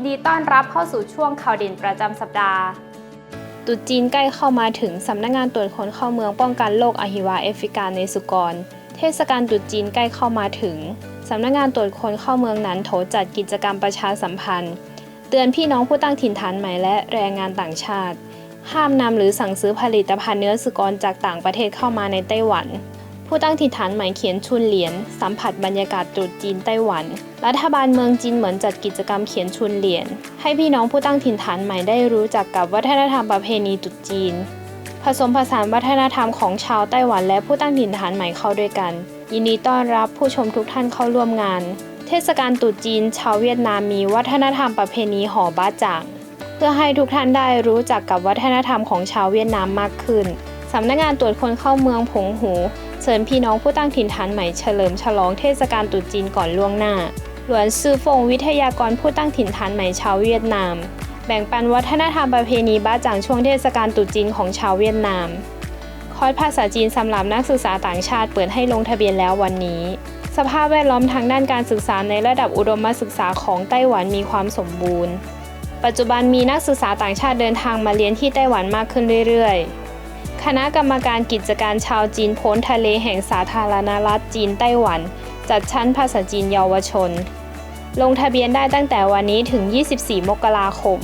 ินดีต้อนรับเข้าสู่ช่วงข่าวเด่นประจำสัปดาห์ตุจีนใกล้เข้ามาถึงสำนักงานตรวจคนเข้าเมืองป้องกันโรคอหิวาแอฟริกาในสุกร เทศกาลตุจีนใกล้เข้ามาถึงสำนักงานตรวจคนเข้าเมืองนั้นโถจัดกิจกรรมประชาสัมพันธ์ เตือนพี่น้องผู้ตั้งถิ่นฐานใหม่และแรงงานต่างชาติ ห้ามนำหรือสั่งซื้อผลิตภัณฑ์เนื้อสุกรจากต่างประเทศเข้ามาในไต้หวัน ผู้ตั้งถิ่นฐานใหม่เขียนชุนเหรียญสัมผัสบรรยากาศตรุษจีนไต้หวัน รัฐบาลเมืองจีนเหมือนจัดกิจกรรมเขียนชุนเหรียญให้พี่น้องผู้ตั้งถิ่นฐานใหม่ได้รู้จักกับวัฒนธรรมประเพณีตรุษจีน ผสมผสานวัฒนธรรมของชาวไต้หวันและผู้ตั้งถิ่นฐานใหม่เข้าด้วยกัน ยินดีต้อนรับผู้ชมทุกท่านเข้าร่วมงาน เทศกาลตรุษจีน ชาวเวียดนามมีวัฒนธรรมประเพณีห่อบ้าจ่างเพื่อให้ทุกท่านได้รู้จักกับวัฒนธรรมของชาวเวียดนามมากขึ้นสำนักงานตรวจคนเข้าเมืองผงหู เชิญพี่น้องผู้ตั้งถิ่นฐานใหม่เฉลิมฉลองเทศกาลตรุษจีนก่อนล่วงหน้า หลวนซือฟงวิทยากรผู้ตั้งถิ่นฐานใหม่ชาวเวียดนาม แบ่งปันวัฒนธรรมประเพณีบ้าจ่างช่วงเทศกาลตรุษจีนของชาวเวียดนาม คอร์สภาษาจีนสำหรับนักศึกษาต่างชาติเปิดให้ลงทะเบียนแล้ววันนี้ สภาพแวดล้อมทางด้านการศึกษาในระดับอุดมศึกษาของไต้หวันมีความสมบูรณ์ ปัจจุบันมีนักศึกษาต่างชาติเดินทางมาเรียนที่ไต้หวันมากขึ้นเรื่อยๆ คณะกรรมการกิจการชาวจีนพ้นทะเลแห่งสาธารณรัฐจีนไต้หวัน จัดชั้นภาษาจีนเยาวชน ลงทะเบียนได้ตั้งแต่วันนี้ถึง 24 มกราคม